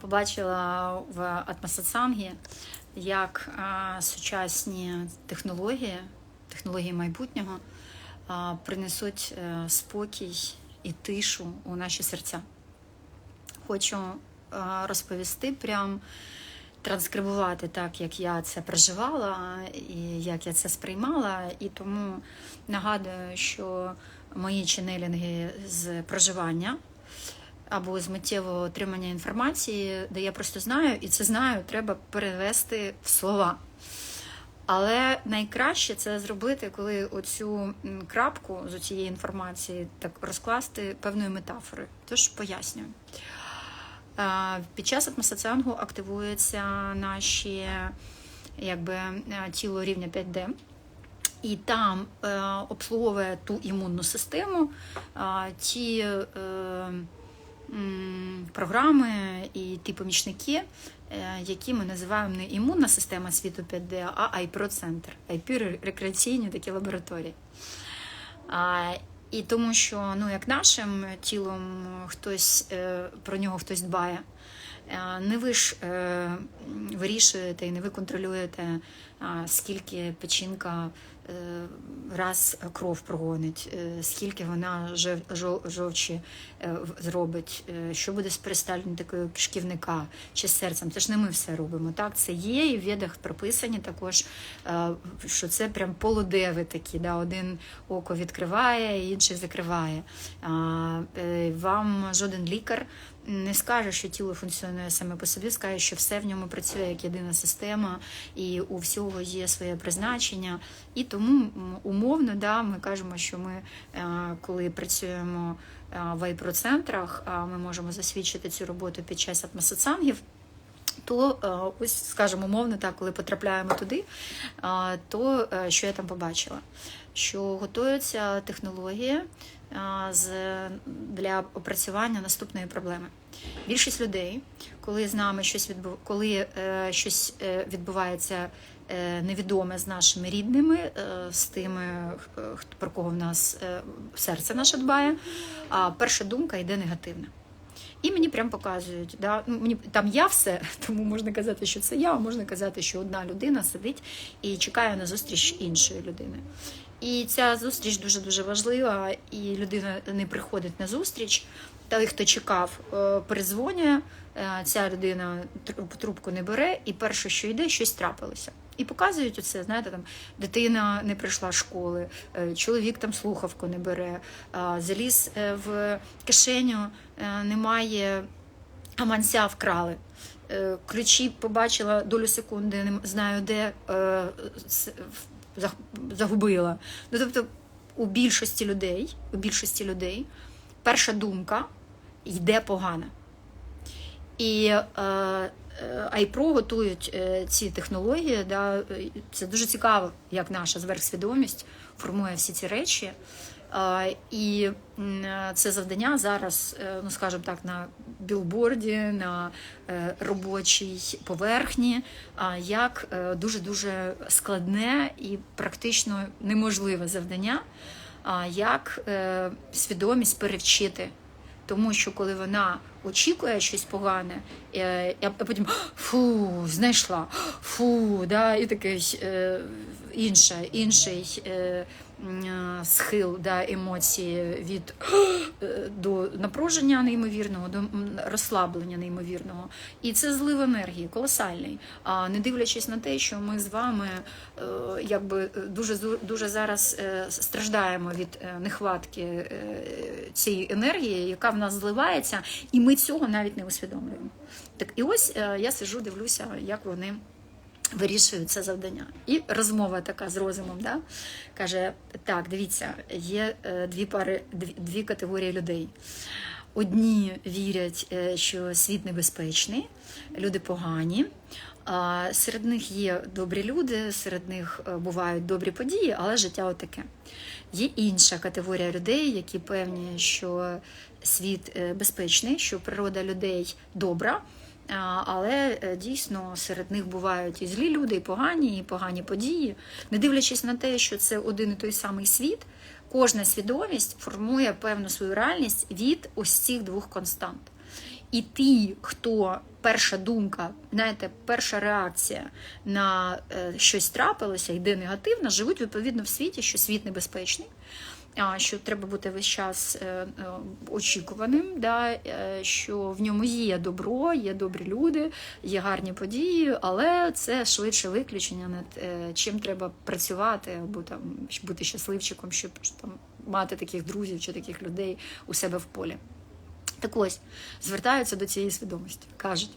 побачила в Атмасацангі, як сучасні технології, технології майбутнього принесуть е, спокій і тишу у наші серця. Хочу розповісти прям. Транскрибувати так, як я це проживала і як я це сприймала. І тому нагадую, що мої ченелінги з проживання або з миттєвого отримання інформації, де я просто знаю, і це знаю, треба перевести в слова. Але найкраще це зробити, коли оцю крапку з цієї інформації так розкласти певною метафорою. Тож пояснюю. Під час атмосоціангу активуються наші якби, тіло рівня 5D. І там е, обслуговує ту імунну систему, ті е, програми і ті помічники, е, які ми називаємо не імунна система світу 5D, а IPRO-центр, IP рекреаційні такі лабораторії. І тому що ну, як нашим тілом хтось е, про нього хтось дбає. Е, Не ви ж вирішуєте і не ви контролюєте, скільки печінка е, раз кров прогонить, е, скільки вона жов, жов, жовчі е, зробить, що буде з перистальникою кишківника чи серцем. Це ж не ми все робимо. Так, це є, і в ведах прописані також, що це прям полудеви такі. Да? Один око відкриває, інший закриває. Вам жоден лікар не скаже, що тіло функціонує саме по собі, скаже, що все в ньому працює як єдина система, і у всього є своє призначення. І тому умовно да, ми кажемо, що ми, е, коли працюємо е, в айпроцентрах, ми можемо засвідчити цю роботу під час атмосоцангів. То е, ось, скажімо, умовно, так, коли потрапляємо туди, то що я там побачила? Що готуються технології е, для опрацювання наступної проблеми. Більшість людей, коли з нами щось відбув, коли щось відбувається невідоме з нашими рідними, е, з тими, хто- про кого в нас е, серце наше дбає, а перша думка йде негативна. І мені прям показують, да, ну, мені там я все, тому можна казати, що це я, а можна казати, що одна людина сидить і чекає на зустріч іншої людини. І ця зустріч дуже дуже важлива, і людина не приходить на зустріч. Той, хто чекав, е, перезвонює, е, ця людина трубку не бере, і перше, що йде, щось трапилося. І показують оце, знаєте, там дитина не прийшла з школи, е, чоловік там слухавку не бере, заліз е, в кишеню, е, немає гаманця вкрали. Е, Ключі побачила долю секунди, не знаю де е, загубила. Ну тобто, у більшості людей, у більшості людей перша думка йде погана. І е, е, iPro готують е, ці технології. Да, це дуже цікаво, як наша зверхсвідомість формує всі ці речі. Е, і це завдання зараз, ну скажімо так, на білборді, на робочій поверхні, як дуже-дуже складне і практично неможливе завдання, як свідомість перевчити. Тому що коли вона очікує щось погане, я а потім фу, знайшла, фу, да, і такий е, інший е, м, е, схил да, емоції від е, до напруження неймовірного, до розслаблення неймовірного. І це злив енергії колосальний. А не дивлячись на те, що ми з вами е, якби е, дуже дуже зараз е, страждаємо від е, нехватки е, цієї енергії, яка в нас зливається, і ми цього навіть не усвідомлюємо. Так, і ось е, я сижу, дивлюся, як вони. Вирішують це завдання. І розмова така з розумом, да? каже: так, дивіться, є е, дві пари, дві, дві категорії людей. Одні вірять, е, що світ небезпечний, люди погані. Серед них є добрі люди, серед них е, бувають добрі події, але життя отаке. Є інша категорія людей, які певні, що світ безпечний, що природа людей добра. Але е, дійсно серед них бувають і злі люди, і погані, і погані події. Не дивлячись на те, що це один і той самий світ, кожна свідомість формує певну свою реальність від ось цих двох констант. І ті, хто перша думка, знаєте, перша реакція на е, щось трапилося, йде негативно, живуть відповідно в світі, що світ небезпечний. Що треба бути весь час е, е, очікуваним, да, е, що в ньому є добро, є добрі люди, є гарні події, але це швидше виключення над чим треба працювати або там бути щасливчиком, щоб там мати таких друзів чи таких людей у себе в полі. Так ось звертаються до цієї свідомості, кажуть.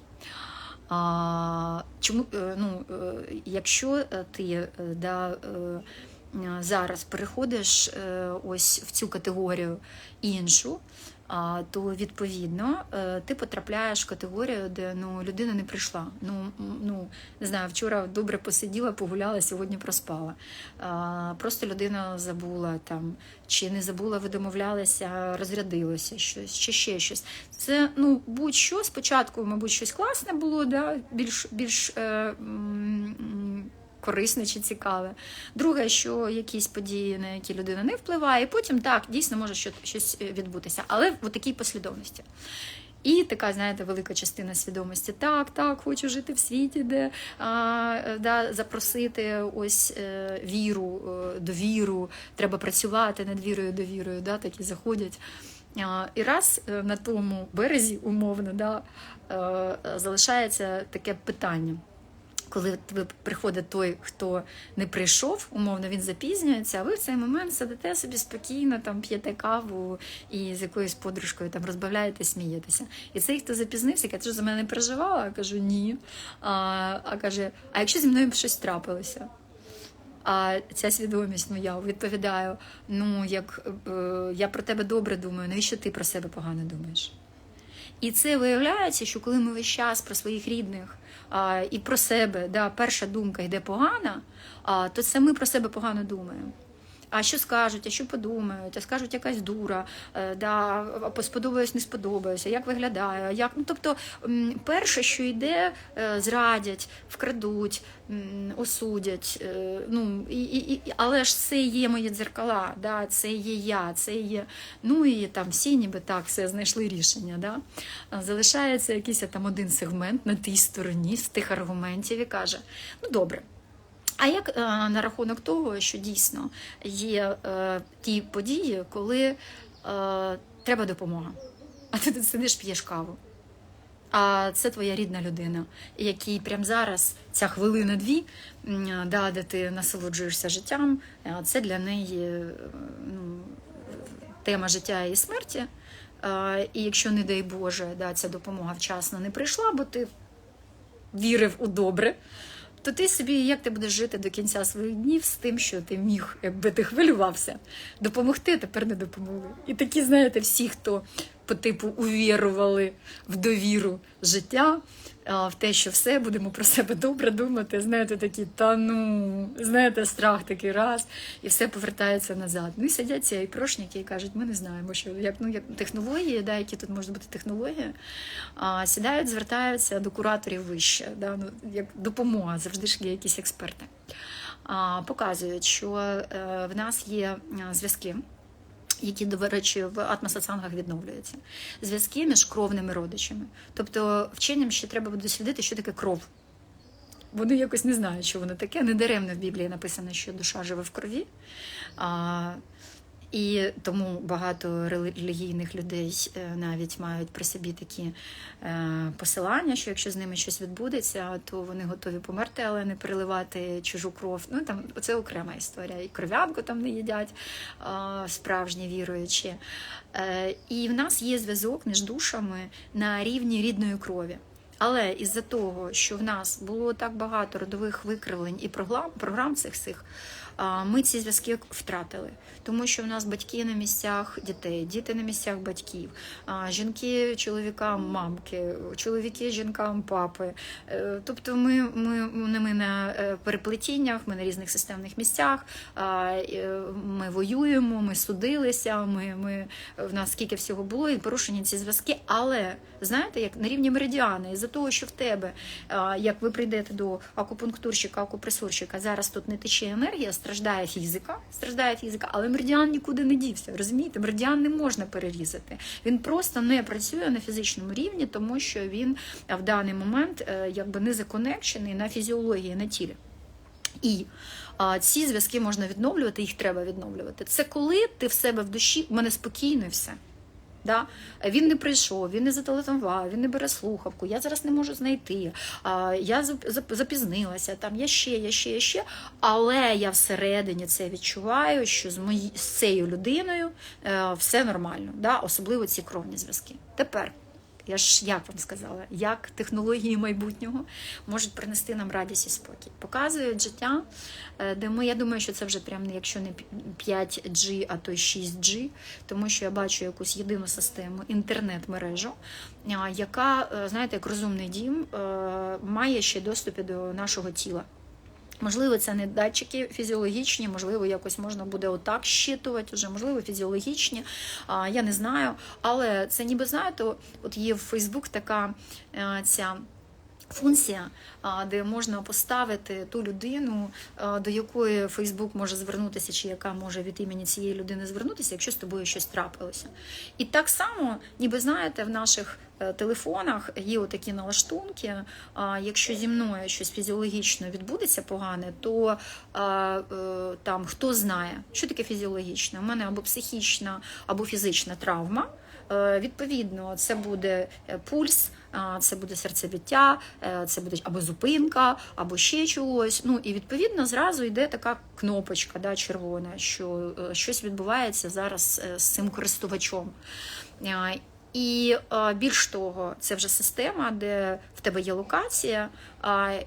А, чому, ну, якщо ти да, зараз переходиш е, ось в цю категорію іншу, то відповідно е, ти потрапляєш в категорію, де ну, людина не прийшла. Ну, ну, не знаю, вчора добре посиділа, погуляла, сьогодні проспала. Просто людина забула там, чи не забула, ви домовлялися, розрядилося щось, чи ще щось. Це ну, будь-що спочатку, мабуть, щось класне було, да? більш більш е, корисне чи цікаве. Друге, що якісь події, на які людина не впливає, і потім так, дійсно може щось е, відбутися, але в такій послідовності. І така, знаєте, велика частина свідомості. Так, так, хочу жити в світі, де а, да, запросити ось е, віру, е, довіру, треба працювати над вірою, довірою, да, такі заходять. А, і раз е, на тому березі, умовно, да, е, залишається таке питання. Коли приходить той, хто не прийшов, умовно він запізнюється, а ви в цей момент сидите собі спокійно, там п'єте каву і з якоюсь подружкою там розбавляєте, смієтеся. І цей, хто запізнився, каже, ж за мене не переживала? Я кажу, ні. А, а каже, а якщо зі мною щось трапилося? А ця свідомість моя відповідаю: ну, як е, я про тебе добре думаю, навіщо ти про себе погано думаєш? І це виявляється, що коли ми весь час про своїх рідних і про себе, да, перша думка йде погана, а, то це ми про себе погано думаємо. А що скажуть, а що подумають, а скажуть якась дура, е, да, а сподобаюсь, не сподобаюся, як виглядає, як. Ну, тобто, перше, що йде, е, зрадять, вкрадуть, осудять. е, Ну, і, і, і, але ж це є мої дзеркала, да, це є я, це є. Ну і там всі ніби так все знайшли рішення. Да? Залишається якийсь там один сегмент на тій стороні з тих аргументів і каже: ну добре. А як е, на рахунок того, що дійсно є е, ті події, коли е, треба допомога, а ти сидиш, п'єш каву. А це твоя рідна людина, якій прямо зараз ця хвилина-дві, да, де ти насолоджуєшся життям, це для неї ну, тема життя і смерті. І якщо, не дай Боже, да, ця допомога вчасно не прийшла, бо ти вірив у добре, то ти собі як ти будеш жити до кінця своїх днів з тим, що ти міг, якби ти хвилювався, допомогти, тепер не допомогли. І такі, знаєте, всі, хто по типу увірували в довіру життя, в те, що все будемо про себе добре думати. Знаєте, такі та ну, знаєте, страх такий раз, і все повертається назад. Ну і сидять ці айпрошники і кажуть, ми не знаємо, що як ну як технології, да, які тут можуть бути технології, а, сідають, звертаються до кураторів вище, да, ну, як допомога, завжди ж є якісь експерти. Показують, що е, в нас є зв'язки які, до речі, в атмосоціангах відновлюються. Зв'язки між кровними родичами. Тобто вченням ще треба буде дослідити, що таке кров. Вони якось не знають, що воно таке. Недаремно в Біблії написано, що душа живе в крові. А, і тому багато релігійних людей е, навіть мають при собі такі е, посилання, що якщо з ними щось відбудеться, то вони готові померти, але не переливати чужу кров. Ну там це окрема історія. І кров'янку там не їдять е, справжні віруючі. І в нас є зв'язок між душами на рівні рідної крові. Але із-за того, що в нас було так багато родових викривлень і програм, цих цих, ми ці зв'язки втратили, тому що в нас батьки на місцях дітей, діти на місцях батьків, жінки чоловікам мамки, чоловіки жінкам папи. Е, Тобто ми, ми, ми на е, переплетіннях, ми на різних системних місцях, е, ми воюємо, ми судилися, ми, ми, в нас скільки всього було, і порушені ці зв'язки. Але знаєте, як на рівні меридіани, із-за того, що в тебе, як ви прийдете до акупунктурщика, акупресурщика, зараз тут не тече енергія страждає фізика, страждає фізика, але меридіан нікуди не дівся. Розумієте, меридіан не можна перерізати. Він просто не працює на фізичному рівні, тому що він в даний момент е, якби не законекчений на фізіології на тілі. І а, ці зв'язки можна відновлювати, їх треба відновлювати. Це коли ти в себе в душі, в мене спокійно і все. Да? Він не прийшов, він не зателефонував, він не бере слухавку, я зараз не можу знайти, я зап- зап- запізнилася, там я ще, я ще, я ще. Але я всередині це відчуваю, що з, мої, з цією людиною е, все нормально, да? особливо ці кровні зв'язки. Тепер. Я ж як вам сказала, як технології майбутнього можуть принести нам радість і спокій. Показують життя, е, де ми, я думаю, що це вже прям якщо не 5G, а то й 6G, тому що я бачу якусь єдину систему, інтернет-мережу, яка, е, знаєте, як розумний дім, е, має ще доступи до нашого тіла. Можливо, це не датчики фізіологічні, можливо, якось можна буде отак щитувати, вже, можливо, фізіологічні, я не знаю. Але це ніби знаєте, от є в Фейсбук така е, ця. Функція, де можна поставити ту людину, до якої Фейсбук може звернутися, чи яка може від імені цієї людини звернутися, якщо з тобою щось трапилося. І так само, ніби знаєте, в наших е, телефонах є отакі налаштунки. Якщо зі мною щось фізіологічно відбудеться погане, то е, там хто знає, що таке фізіологічне? У мене або психічна, або фізична травма. Е, Відповідно, це буде пульс, це буде серцебиття, е, це буде або зупинка, або ще чогось. Ну і відповідно зразу йде така кнопочка, да, червона, що е, щось відбувається зараз е, з цим користувачом. І е, більш того, це вже система, де в тебе є локація,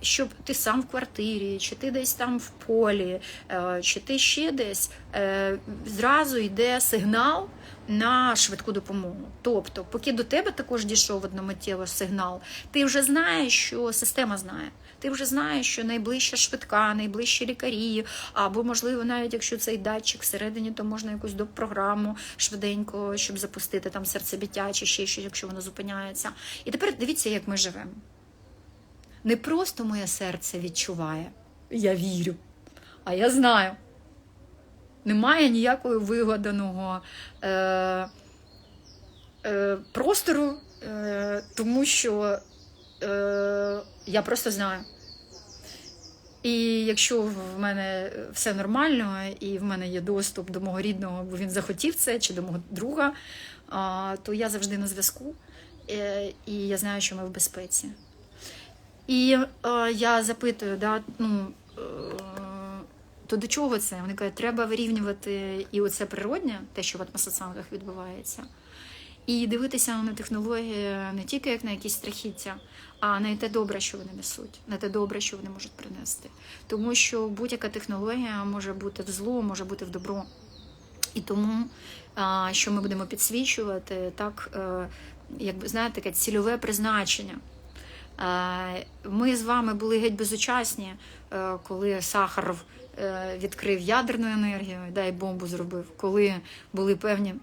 щоб ти сам в квартирі, чи ти десь там в полі, е, чи ти ще десь, е, зразу йде сигнал на швидку допомогу. Тобто, поки до тебе також дійшов одномиттєво сигнал, ти вже знаєш, що система знає. Ти вже знаєш, що найближча швидка, найближчі лікарі, або, можливо, навіть якщо цей датчик всередині, то можна якусь програму швиденько, щоб запустити там серцебиття чи ще щось, якщо воно зупиняється. І тепер дивіться, як ми живемо. Не просто моє серце відчуває, я вірю, а я знаю. Немає ніякого вигаданого е, е, простору, е, тому що е, я просто знаю. І якщо в мене все нормально, і в мене є доступ до мого рідного, бо він захотів це, чи до мого друга, то я завжди на зв'язку, е, і я знаю, що ми в безпеці. І е, я запитую, да, ну, е, то до чого це? Вони кажуть, треба вирівнювати і оце природнє, те, що в атмосоцангах відбувається, і дивитися на технології не тільки як на якісь страхіття, а на те добре, що вони несуть, на те добре, що вони можуть принести. Тому що будь-яка технологія може бути в зло, може бути в добро. І тому, що ми будемо підсвічувати, так, е, якби знаєте, таке цільове призначення. Е, Ми з вами були геть безучасні, е, коли Сахаров відкрив ядерну енергію, да, і бомбу зробив, коли були певні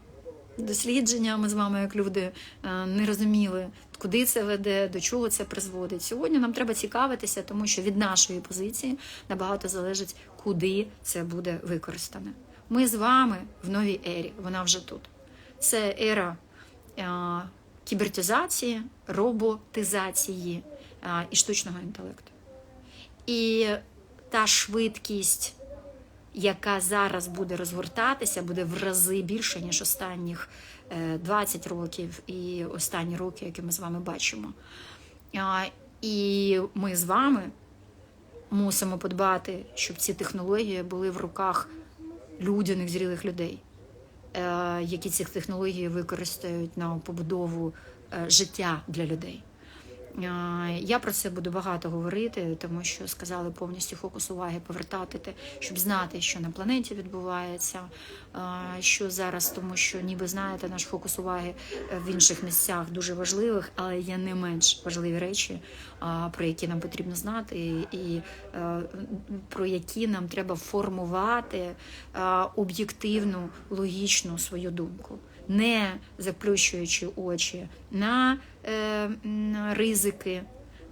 дослідження, ми з вами, як люди, е, не розуміли, куди це веде, до чого це призводить. Сьогодні нам треба цікавитися, тому що від нашої позиції набагато залежить, куди це буде використане. Ми з вами в новій ері, вона вже тут. Це ера е, кібертизації, роботизації е, і штучного інтелекту. І та швидкість, яка зараз буде розгортатися, буде в рази більше, ніж останніх е, 20 років і останні роки, які ми з вами бачимо. І ми з вами мусимо подбати, щоб ці технології були в руках людяних зрілих людей, е, які ці технології використають на побудову е, життя для людей. Е, Я про це буду багато говорити, тому що сказали повністю фокус уваги повертати те, щоб знати, що на планеті відбувається, е, що зараз, тому що, ніби знаєте, наш фокус уваги е, в інших місцях дуже важливих, але є не менш важливі речі, про які нам потрібно знати, і про які нам треба формувати об'єктивну, логічну свою думку не заплющуючи очі на е, ризики,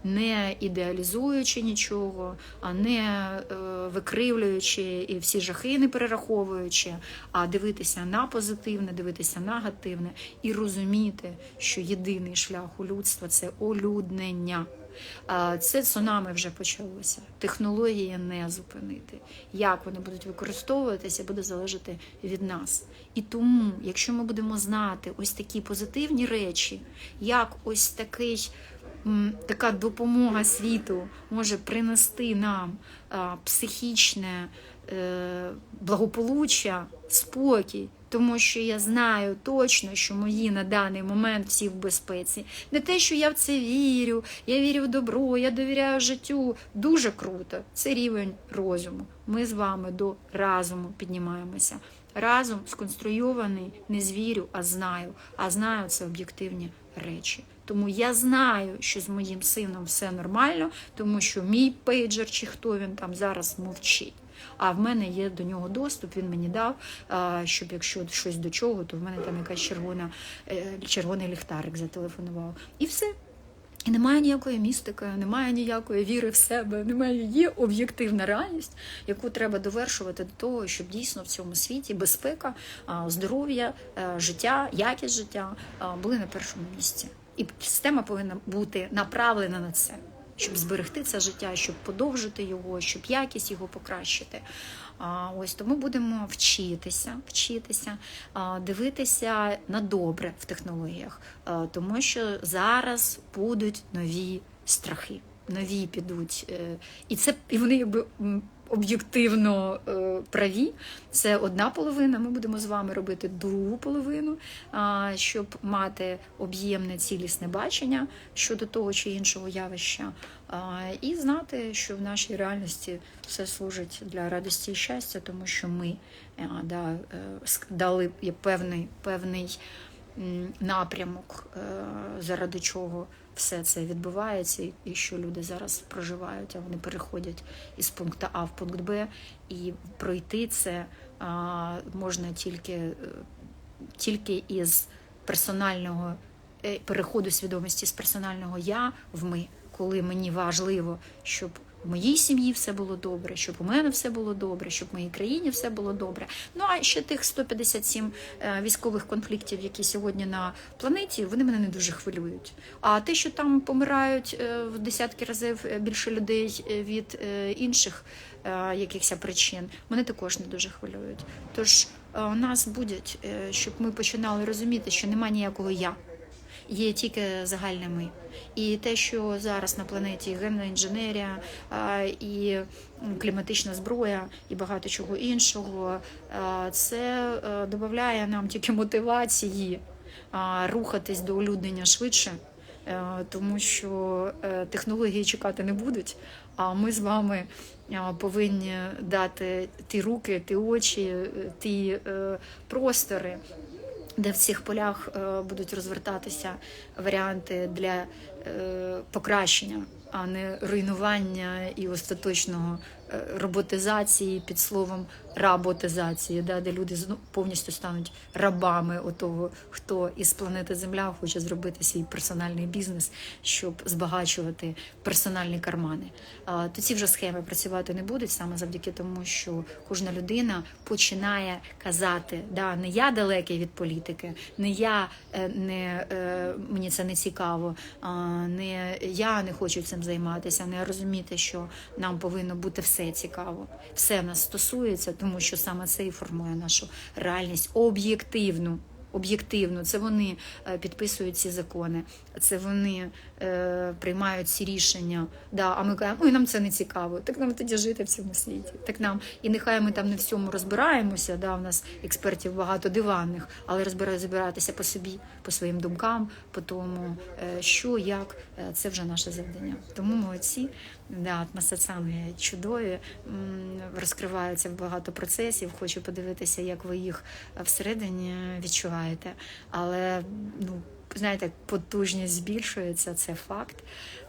не ідеалізуючи нічого, а не е, викривлюючи і всі жахи не перераховуючи, а дивитися на позитивне, дивитися на негативне і розуміти, що єдиний шлях у людства це олюднення. Це цунами вже почалося. Технології не зупинити. Як вони будуть використовуватися, буде залежати від нас. І тому, якщо ми будемо знати ось такі позитивні речі, як ось такий. Така допомога світу може принести нам психічне е, благополуччя, спокій, тому що я знаю точно, що мої на даний момент всі в безпеці. Не те, що я в це вірю, я вірю в добро, я довіряю життю. Дуже круто. Це рівень розуму. Ми з вами до разуму піднімаємося. Разум сконструйований не з вірю, а знаю. А знаю це об'єктивні речі. Тому я знаю, що з моїм сином все нормально, тому що мій пейджер, чи хто він там зараз мовчить. А в мене є до нього доступ, він мені дав, щоб якщо щось до чого, то в мене там якась червона, е, червоний ліхтарик зателефонував. І все. І немає ніякої містики, немає ніякої віри в себе, немає є об'єктивна реальність, яку треба довершувати до того, щоб дійсно в цьому світі безпека, здоров'я, е, життя, якість життя були на першому місці. І система повинна бути направлена на це, щоб зберегти це життя, щоб подовжити його, щоб якість його покращити. А, Ось тому будемо вчитися, вчитися, дивитися на добре в технологіях, тому що зараз будуть нові страхи, нові підуть, е, і це і вони якби. Об'єктивно е, праві, це одна половина. Ми будемо з вами робити другу половину, щоб мати об'ємне цілісне бачення щодо того чи іншого явища, і знати, що в нашій реальності все служить для радості і щастя, тому що ми е, да, е, дали певний, певний напрямок, заради чого все це відбувається, і- що люди зараз проживають, а вони переходять із пункту А в пункт Б, і пройти це а, можна тільки, е, тільки із персонального е, переходу свідомості з персонального я в ми, коли мені важливо, щоб в моїй сім'ї все було добре, щоб у мене все було добре, щоб в моїй країні все було добре. Ну а ще тих 157 е, військових конфліктів, які сьогодні на планеті, вони мене не дуже хвилюють. А те, що там помирають е, в десятки разів е, більше людей від інших якихось причин, мене також не дуже хвилюють. Тож нас будуть, е, щоб ми починали розуміти, що немає ніякого я є тільки загальне ми. І те, що зараз на планеті генна інженерія і кліматична зброя, і багато чого іншого, це е, додає нам тільки мотивації рухатись до улюднення швидше. е, Тому що е, технології чекати не будуть, а ми з вами повинні дати ті руки, ті очі, ті простори, де в цих полях е, будуть розвертатися варіанти для е, покращення, а не руйнування і остаточного е, роботизації під словом работизації, да, де люди повністю стануть рабами отого, хто із планети Земля хоче зробити свій персональний бізнес, щоб збагачувати персональні кармани. То ці вже схеми працювати не будуть саме завдяки тому, що кожна людина починає казати, да, не я далекий від політики, не я е, не е, мені це не цікаво, не я не хочу цим займатися, не розуміти, що нам повинно бути все цікаво, все нас стосується, тому що саме це і формує нашу реальність об'єктивну. Об'єктивно, це вони е, підписують ці закони, це вони е, приймають ці рішення. Да, а ми кажемо, ой, нам це не цікаво. Так нам тоді жити в цьому світі. Так нам і нехай ми там не в всьому розбираємося. Да, у нас експертів багато диванних, але розбира- розбиратися по собі, по своїм думкам, по тому, е, що як е, це вже наше завдання. Тому молодці. Да, атмосацанги чудові, розкриваються багато процесів. Хочу подивитися, як ви їх е, всередині відчуваєте. Але ну, знаєте, потужність збільшується, це факт.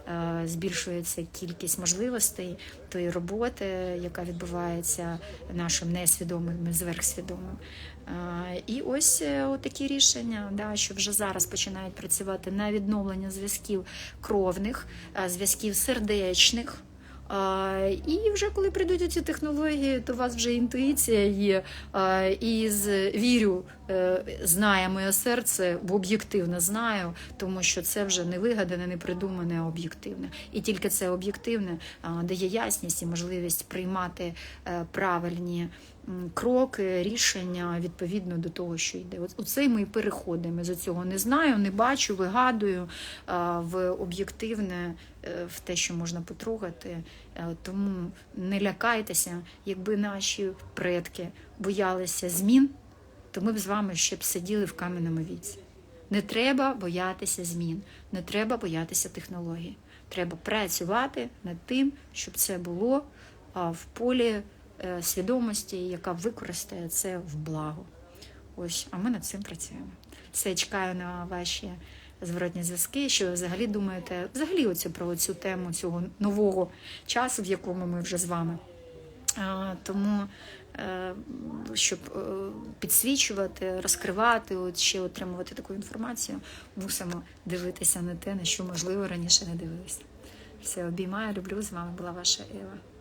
Е, Збільшується кількість можливостей тої роботи, яка відбувається нашим несвідомим зверхсвідомим. Е, І ось е, такі рішення, да, що вже зараз починають працювати на відновлення зв'язків кровних, зв'язків сердечних. І вже коли прийдуть ці технології, то у вас вже інтуїція є. І з вірю е, знає моє серце, бо об'єктивно знаю, тому що це вже не вигадане, не придумане, а об'єктивне. І тільки це об'єктивне дає ясність і можливість приймати е, правильні кроки, рішення відповідно до того, що йде. Цей ми і переходимо. З цього не знаю, не бачу, вигадую в об'єктивне, е, в те, що можна потрогати. Е, Тому не лякайтеся, якби наші предки боялися змін, то ми б з вами ще б сиділи в кам'яному віці. Не треба боятися змін, не треба боятися технологій. Треба працювати над тим, щоб це було в полі е, свідомості, яка використає це в благо. Ось, а ми над цим працюємо. Все, чекаю на ваші зворотні зв'язки. Що ви взагалі думаєте? Взагалі, оцю про цю тему цього нового часу, в якому ми вже з вами. А, Тому, е, щоб е, підсвічувати, розкривати, от ще отримувати таку інформацію, мусимо дивитися на те, на що можливо раніше не дивилися. Все, обіймаю, люблю. З вами була ваша Ева.